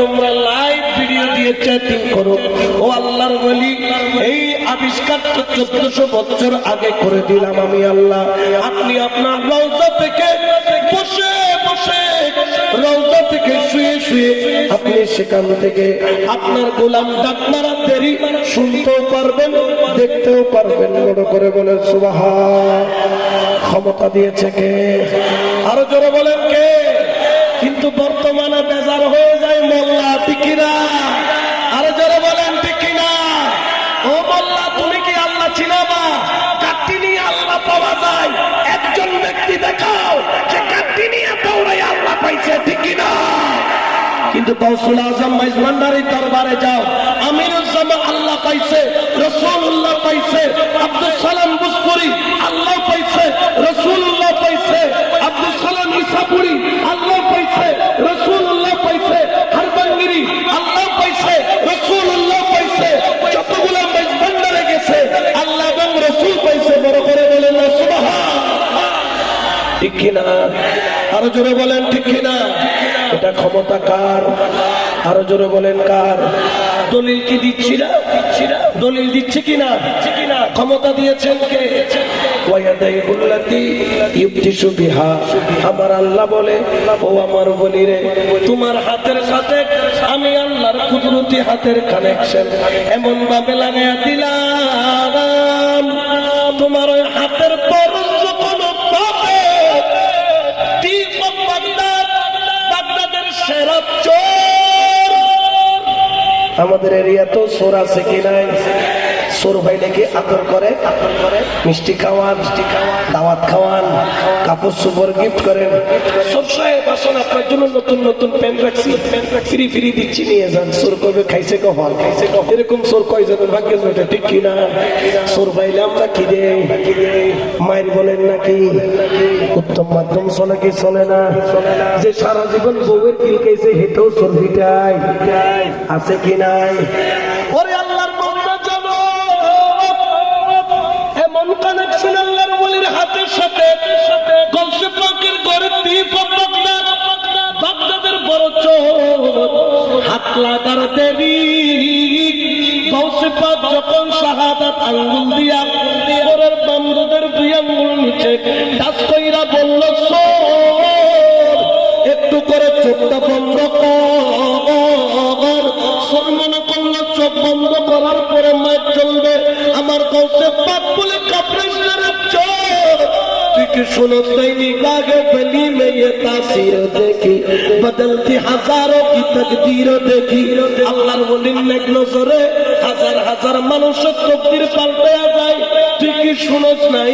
তোমরা live video দিয়ে chatting করো। ও আল্লাহর বলি এই আবিষ্কার তো চোদ্দশো বছর আগে করে দিলাম আমি আল্লাহ। আপনি আপনার রওজা থেকে বসে বসে, রওজা থেকে শুয়ে শুয়ে আপনি সেখান থেকে আপনার গোলাম ডাক মারা দেরি শুনতেও পারবেন, দেখতেও পারবেন। বড় করে বলে সুবাহ ক্ষমতা দিয়েছে কে? আরও জোরে বলেন কে? কিন্তু বর্তমানে বেজার হয়ে যায় মোল্লা টিকিরা আরও জোরে বলেন টিকিনা ও মোল্লা, তুমি কি আল্লাহ চিনাবা কাটটি নিয়ে আল্লাহ পাওয়া যায়। একজন ব্যক্তি দেখাও, যে কাটটি নিয়ে দৌড়াই আল্লাহ পাইছে টিকিনা কিন্তু কৌশল আজম মাইজমান্ডারি দরবারে যাও। আমিরুজ্জামান আল্লাহ পাইছে রসুল্লাহ পাইছে আব্দুল সালাম বুসপুরি আল্লাহ পাইছে রসুল্লাহ পাইছে। আব্দুল সালাম ইসাপুরি আল্লাহ পাইছে রসুল্লাহ পাইছে হারবাঙ্গিরি আল্লাহ পাইছে রসুল্লাহ পাইছে, যতগুলো মাইজমান্ডারে গেছে, আল্লাহ এবং রসুল পাইছে, বড় করে বলেন না, সুবহান। ঠিক কিনা আরও জোরে বলেন, ঠিক কিনা এটা ক্ষমতা কার? আরও জোরে বলেন, কার? দলিল কি দিচ্ছি না? দলিল দিচ্ছে কিনা? দিচ্ছে কিনা ক্ষমতা দিয়েছেন কে? আমার আল্লাহ বলে, ও আমার বলি রে তোমার হাতের সাথে আমি আল্লাহর কুদরতি হাতের কানেকশন এমন ভাবে লাগাইয়া দিলাম। তোমার ওই হাতের পর আমাদের এরিয়া তো সোর আছে কি নাই? চোর ভাই নাকি আদর করে আদর করে মিষ্টি খাওয়ান মিষ্টি খাওয়ান দাওয়াত খাওয়ান, কাপড় সুপড় গিফট করেন। সবসময় বাসন আপনার জন্য নতুন নতুন প্যান্ট রাখছি। ফ্রি ফ্রি দিচ্ছি, নিয়ে যান। চোর করবে খাইছে কখন? খাইছে কখন এরকম চোর কয়জনের ভাগ্যে ওটা ঠিক কি না চোর পাইলে আমরা কি রে? মায়ের বলেন নাকি উত্তম মাধ্যম চলে কি চলে না? যে সারা জীবন বউয়ের কিল খাইছে হেঁটেও চোর আছে কি নাই? হাতের সাথে গলসে পাকের ঘরে বাগদাদ বাগদাদের বড় হাত লাগার দেরি যখন শাহাদাত আঙ্গুল দিয়া তুই কি শুনস নাই নিগাহে বলি মে ये तासीर देखी बदलती हजारों की तकदीर देखी আল্লাহর বলিন এক নজরে হাজার হাজার মানুষের তকদির পাল্টে যায় তুই কি শুনস নাই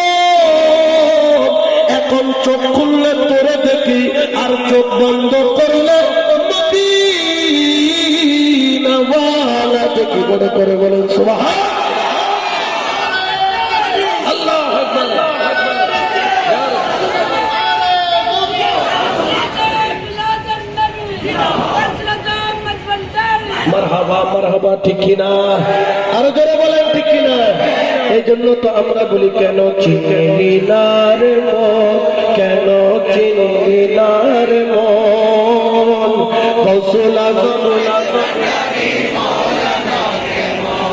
কিনা? আরও জোরে বলেন, ঠিক কিনা? এই জন্য তো আমরা বলি, কেন চিনি কেন চিনি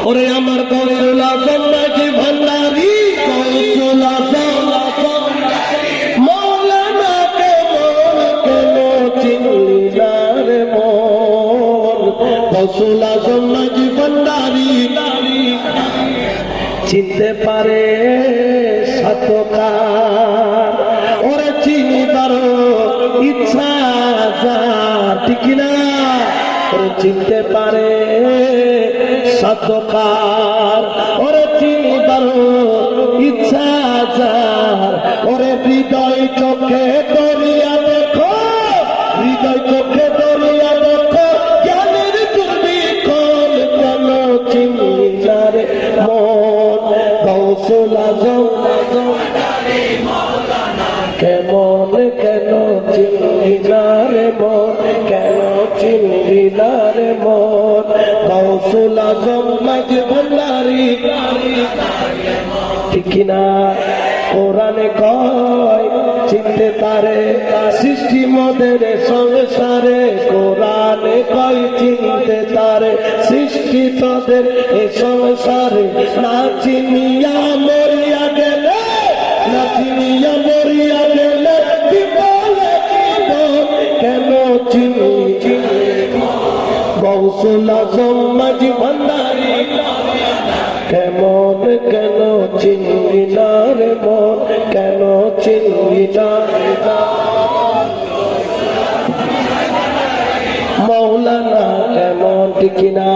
ওরে আমার কৌশলা চিনতে পারে সতকার ওরে চিনবার ইচ্ছা যার। ওরে হৃদয় চোখে দরিয়া না রে মন। কৌশল আজম ভান্ডারি ঠিক না কোরআনে কয়, চিনতে তারে সৃষ্টি মদের সংসারে। কোরআনে কয়, চিনতে তারে সৃষ্টি তোদের এ সংসারে। না চিনিয়া গৌসুল আজম মাঝি ভান্ডারি। কেমন কেন চিনবি না রে মন? কেন চিনবি না মৌলানা কেমন ঠিকই না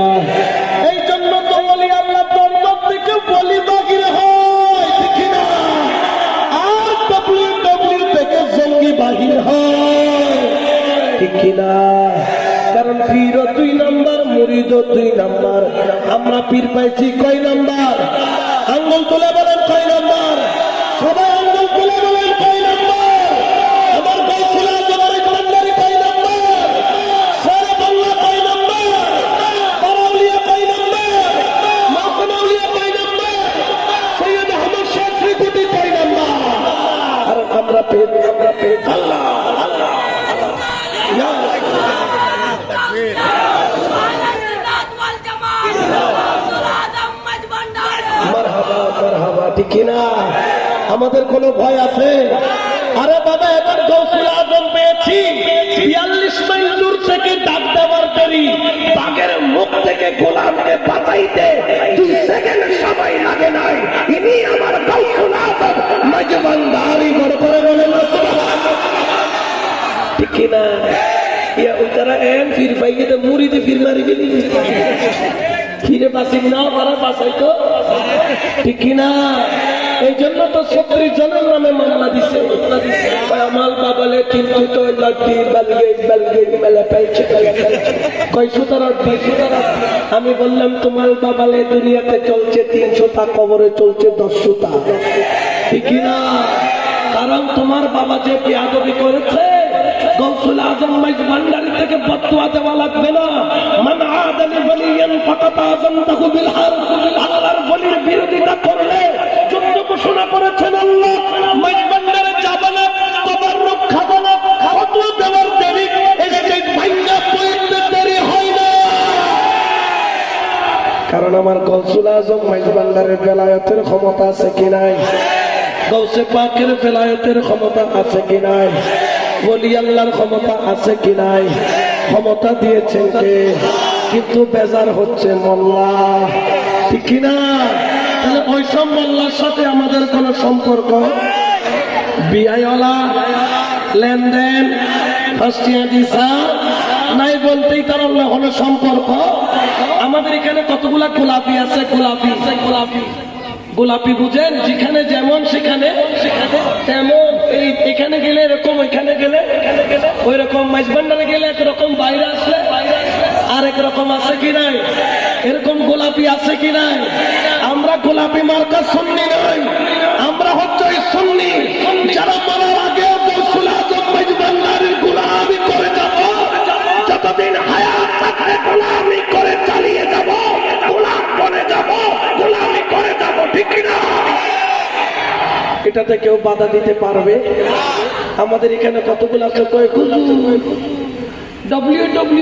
দুই নাম্বার। আমরা পীর পাইছি কয় নাম্বার? আঙ্গুল তুলে বলেন কয় নাম্বার? সবাই ঠিক না আমাদের কোনো ভয় আছে? আরে বাবা এবার গৌসুল আজম পেয়েছি। বিয়াল্লিশ মাইল দূর থেকে ডাক দেওয়ার দেরি। বাঘের মুখ থেকে গোলামকে বাঁচাইতে দুই সেকেন্ড সময় লাগে নাই। ইনি আমার গৌসুল আজম। মজবান্দারি বড় করে বলে ঠিক না ইয়া উতারা এন ফির পাইকে তো মুড়িতে ফির মারি ফিরে বাসিক না পারা বাসাইতো ঠিক কিনা? এই জন্য তো ছত্রিশ জনের নামে মামলা দিছে। আমার বাবালে কিন্তু তো পেলছে কয়, সুতার আমি বললাম, তোমার বাবালে দুনিয়াতে চলছে তিনশোটা, কবরে চলছে দশশোটা। ঠিক কিনা? কারণ তোমার বাবা যে পেয়াদবি করেছে গৌসুল আজম মাইজ ভান্ডারি থেকে বদুয়া দেওয়া লাগবে না। মান আদালি বলিয়ান ফাকাত আজম তাহু বিল হার। আল্লাহর বলির বিরোধিতা করলে যুদ্ধ ঘোষণা করেছেন আল্লাহ। মাইজ ভান্ডারে না তোমার রক্ষা দেওয়ার দেরি দেরি হয় না। কারণ আমার গৌসুল আজম মাইজ ভান্ডারের বেলায়তের ক্ষমতা আছে কি নাই? গৌসে পাকের বেলায়তের ক্ষমতা আছে কি নাই? বলি, আল্লাহর ক্ষমতা আছে কি নাই? ক্ষমতা দিয়েছেন কে? কিন্তু বেজার হচ্ছে মোল্লা। ঠিক কিনা তাহলে ওই সব মোল্লার সাথে আমাদের কোনো সম্পর্ক? বিআইওয়ালা, লেনদেন নাই বলতেই তার হলো সম্পর্ক? আমাদের এখানে কতগুলা গোলাপি আছে গোলাপি? আছে গোলাপি গোলাপি বুঝেন? যেখানে যেমন সেখানে সেখানে তেমন। এখানে গেলে এরকম, ওইখানে গেলে ওই রকম মাইজবান্ডারে গেলে একরকম বাইরে আসলে আর একরকম আছে কি নাই? এরকম গোলাপি আছে কি নাই? আমরা গোলাপি মার্কা শুননি নাই, আমরা হচ্ছে সুন্নি, যারা মারার এটাতে কেউ বাধা দিতে পারবে? আমাদের এখানে কতগুলো আছে?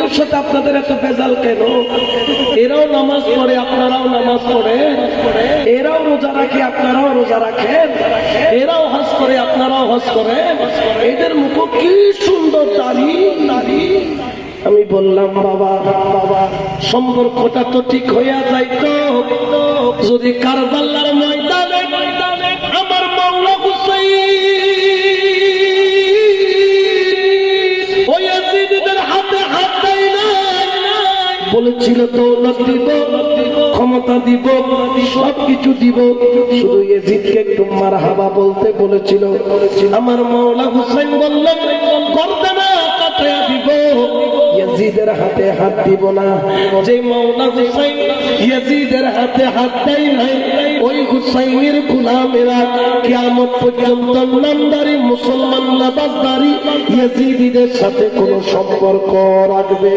সাথে আপনাদের এত কেন? এরাও নামাজ পড়ে, আপনারাও নামাজ পড়ে। এরাও রোজা রাখে, আপনারাও রোজা রাখেন। এরাও করে, আপনারাও করেন। এদের মুখ কি সুন্দর দাড়ি। আমি বললাম, বাবা বাবা, সম্পর্কটা তো ঠিক হইয়া যাইতো। যদি কারবাল্লার ময়দানে বলেছিল দৌলত দিব, ক্ষমতা দিব সব কিছু দিব। শুধু এজিদকে একটু মার হাবা বলতে বলেছিল। আমার মাওলা হুসাইন বললেন ইয়াজিদের হাতে হাত দিব না। যে হুসাইন ইয়াজিদের হাতে হাত দেয় নাই, ওই হুসাইনের পর্যন্ত নামদারি, মুসলমান ইয়াজিদিদের সাথে কোনো সম্পর্ক রাখবে?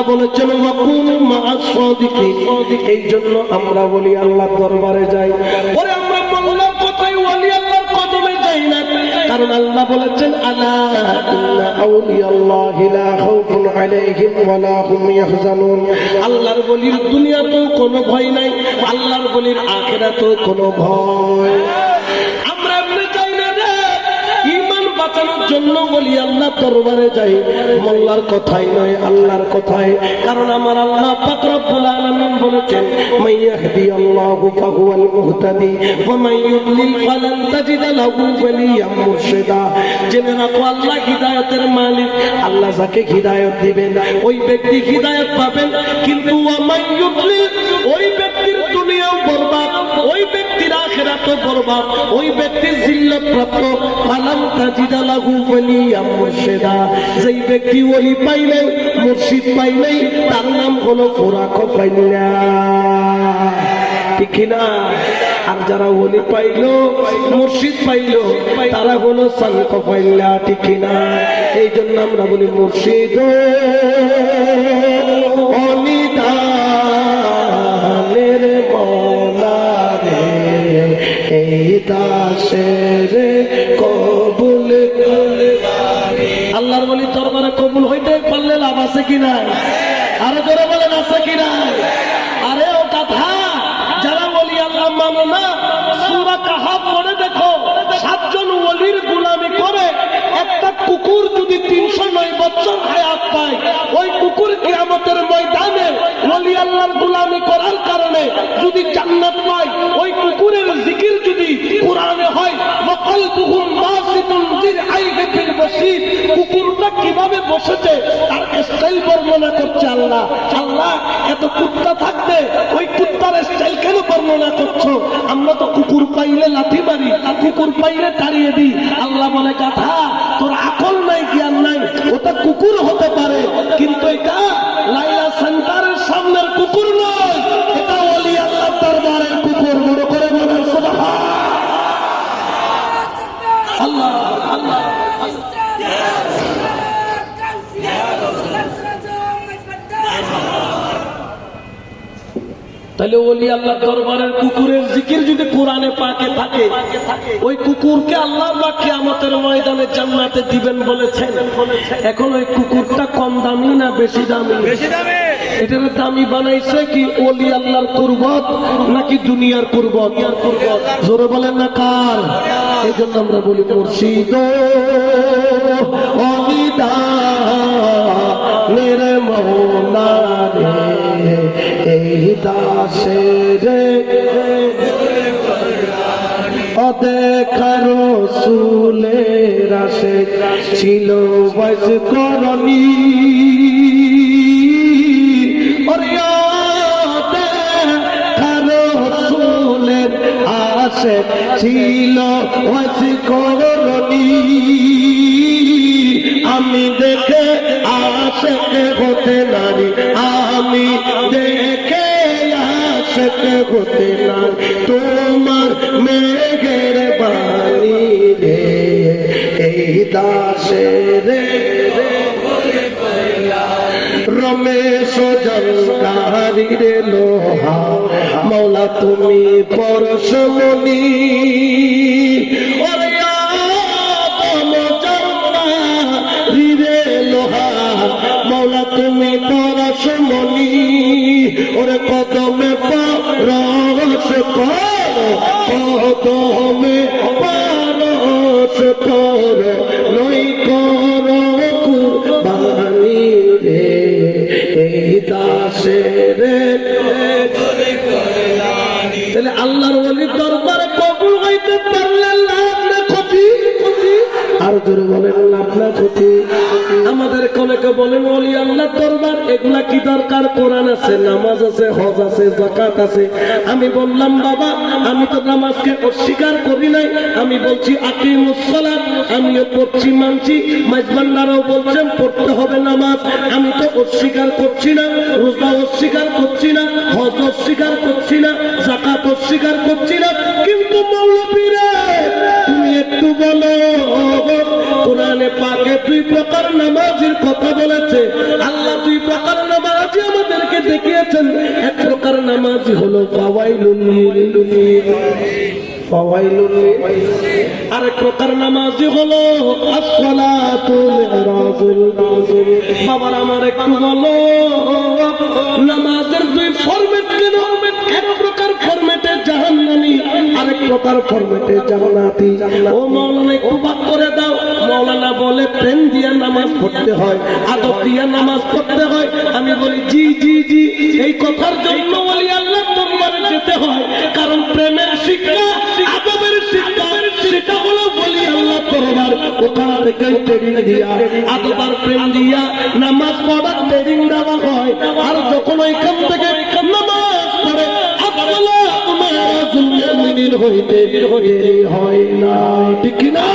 আল্লাহ বলেছেন এই জন্য আমরা বলি আল্লাহর দরবারে যাই। আল্লাহর আল্লাহ বলির দুনিয়াতেও কোনো ভয় নাই, আল্লাহর বলির আখিরাতেও কোনো ভয়। বাঁচানোর জন্য বলি আল্লাহ দরবারে যাই। মোল্লার কথাই নয়, আল্লাহর কথাই। কারণ আমার আল্লাহ পাক রব্বুল আলামিন বলেছেন মাইয়াহদি আল্লাহু ফাহুয়াল মুহতাদি, ওয়া ফালান তাজিদ লাহু মুরশিদা। জেনে রাখো, আল্লাহ হিদায়াতের মালিক। আল্লাহ যাকে হিদায়াত দিবেন, ওই ব্যক্তি হিদায়াত পাবেন। কিন্তু ওয়া ওই ব্যক্তির দুনিয়াও বরবাদ আখিরাতও বরবাদ ওই ব্যক্তির প্রাপ্ত। মুরশিদা। যেই ব্যক্তি ওলি পাইলেন মুর্শিদ পাইলেই, তার নাম হলো ঠিক না আর যারা পাইলো পাইলো, তারা হলো সানক পাইলা। ঠিক না এই জন্য আমরা বলি মুর্শিদ অনিদানের দাসের কবুল আল্লাহর বলি, দরবারে কবুল হইতে পারলে লাভ আছে কি নাই? আরও জোরে বলেন, আছে কি নাই? আরে ও কথা যারা বলি, আল্লাহ মানো না, সুরা কাহা পড়ে দেখো, সাতজন ওলির গুলামি করে, একটা কুকুর যদি তিনশো নয় বছর হায়াত পায় ওই কুকুর কিয়ামতের ময়দানে ওলি আল্লাহর গুলামি করার কারণে যদি জান্নাত পায় ওই কুকুরের জিকির যদি কোরআনে হয় মকল বুহুম বাসিতুন জিরআইহি ফিল বসির কুকুরটা কীভাবে বসেছে তার স্টাইল বর্ণনা করছে আল্লাহ। আল্লাহ, এত কুত্তা থাকতে ওই কুত্তার স্টাইল কেন বর্ণনা করছ? আমরা তো কুকুর পাইলে লাথি মারি কুকুর পাইলে তাড়িয়ে দিই। আল্লাহ বলে, গাধা, তোর আকল নাই, জ্ঞান নাই, ওটা কুকুর হতে পারে, কিন্তু এটা লাইলা তাহলে ওলি আল্লাহ দরবারের কুকুরের জিকির যদি কোরআনে পাকে থাকে ওই কুকুরকে আল্লাহ বা কিয়ামতের ময়দানে জান্নাতে দিবেন বলেছেন। এখন ওই কুকুরটা কম দামি না বেশি দামি? বেশি দামে। এটার দামি বানাইছে কি ওলি আল্লাহর কুরবত নাকি দুনিয়ার কুরবত জোরে বলেন না কার? এই জন্য আমরা বলি মুর্শিদ অনিদা দাসের অদেখার সুলের আসে ছিল বয়স করণী আসে ছিল করণী আমি দেখে আশেকে হতে নারী, আমি দেখে আশেকে হতে নারী তোমার মেঘের বাণী রে, এই রে রমেশ জঙ্গারি রে লোহা। মৌলা, তুমি পরশমণি ওরে মৌলা তুমি পরশমণি ওরে কদমে পরশ কর কদমে পরশ কর নই কর কুরবানি রে এই দাসের তাহলে আল্লাহর এগুলা কি দরকার? কোরআন আছে, নামাজ আছে, হজ আছে জাকাত আছে। আমি বললাম, বাবা, আমি তো নামাজকে অস্বীকার করি নাই। আমি বলছি আকিমুসসালাত আমিও পড়ছি, মানছি। মাইজবান্ডারাও বলছেন, পড়তে হবে নামাজ। আমি তো অস্বীকার করছি না, রোজা অস্বীকার করছি না, হজ অস্বীকার করছি না জাকাত অস্বীকার করছি না। কিন্তু মৌলবীরা কোরআনে পাকে দুই প্রকার নামাজের কথা বলেছে। আল্লাহ দুই প্রকার নামাজ আমাদেরকে দেখিয়েছেন। এক প্রকার নামাজ হলো ফাওয়াইলুল লিল আরেক জাহান্নামী, আরেক প্রকার ফরম্যাটে জান্নাতি। ও একটু বাদ করে দাও। বলে প্রেম দিয়া নামাজ পড়তে হয়, আদব দিয়া নামাজ পড়তে হয়। আমি বলি, জি জি জি, এই কথার জন্য বলি, আল্লাহ দরবারে যেতে হয়। কারণ প্রেমের শিক্ষা, আদবের শিক্ষা, সেটা হলো বলি, আল্লাহ দরবার ওখান থেকে ট্রেনিং দিয়া আদবার প্রেম দিয়া নামাজ পড়ার ট্রেনিং দেওয়া হয়। আর যখন ওইখান থেকে নামাজ পড়ে, আসসালামু আলাইকুম, মুমিনিন হইতে হয় না। ঠিক না